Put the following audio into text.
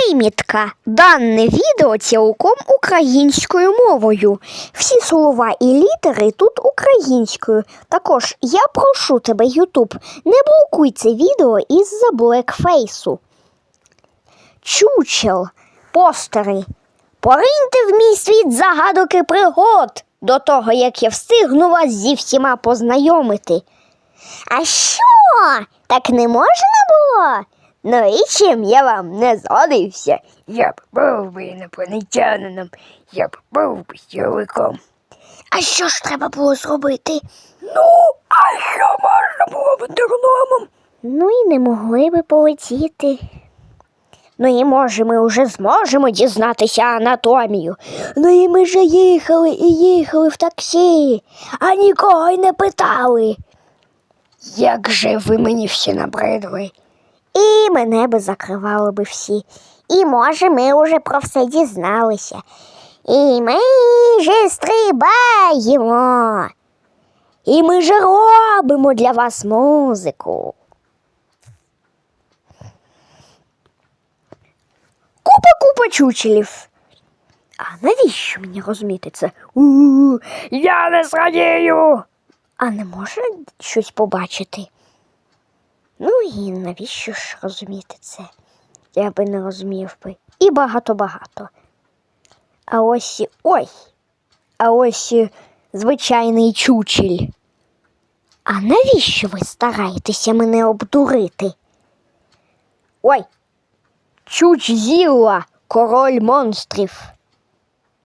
Примітка. Дане відео цілком українською мовою. Всі слова і літери тут українською. Також я прошу тебе, Ютуб, не блокуй це відео із-за блекфейсу. Чучел, постери. Пориньте в мій світ загадок і пригод до того, як я встигну вас зі всіма познайомити. А що? Так не можна було? Ну і чим я вам не згодився? Я б був би інопланетянином, я б був би сіловиком. А що ж треба було зробити? Ну, а що можна було вандерономом? Ну і не могли би полетіти. Ну і може, ми вже зможемо дізнатися анатомію. Ну і ми же їхали і їхали в таксі, а нікого й не питали. Як же ви мені всі набридли? І мене би закривали би всі. І може, ми вже про все дізналися. І ми же стрибаємо. І ми же робимо для вас музику. Купа купа чучелів. А навіщо мені розуміти це? У-у-у, Я не зрадію. а не може щось побачити? Ну і навіщо ж розуміти це? Я би не розумів би. І багато-багато. А ось і- ой. А ось і звичайний чучель. А навіщо ви стараєтеся мене обдурити? Ой, чуч зіла, король монстрів.